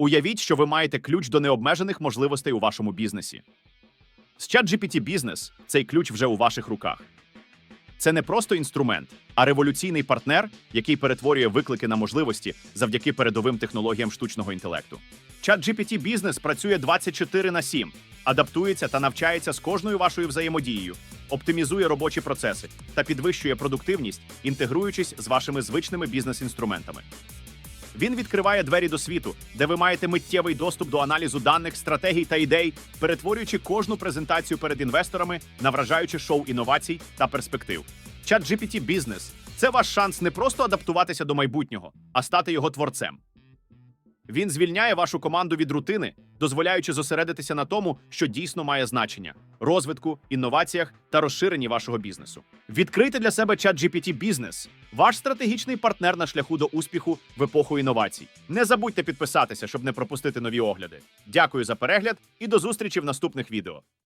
Уявіть, що ви маєте ключ до необмежених можливостей у вашому бізнесі. З ChatGPT Business цей ключ вже у ваших руках. Це не просто інструмент, а революційний партнер, який перетворює виклики на можливості завдяки передовим технологіям штучного інтелекту. ChatGPT Business працює 24 на 7, адаптується та навчається з кожною вашою взаємодією, оптимізує робочі процеси та підвищує продуктивність, інтегруючись з вашими звичними бізнес-інструментами. Він відкриває двері до світу, де ви маєте миттєвий доступ до аналізу даних, стратегій та ідей, перетворюючи кожну презентацію перед інвесторами на вражаюче шоу інновацій та перспектив. ChatGPT Business – це ваш шанс не просто адаптуватися до майбутнього, а стати його творцем. Він звільняє вашу команду від рутини, дозволяючи зосередитися на тому, що дійсно має значення розвитку, інноваціях та розширенні вашого бізнесу. Відкрийте для себе ChatGPT Business – ваш стратегічний партнер на шляху до успіху в епоху інновацій. Не забудьте підписатися, щоб не пропустити нові огляди. Дякую за перегляд і до зустрічі в наступних відео.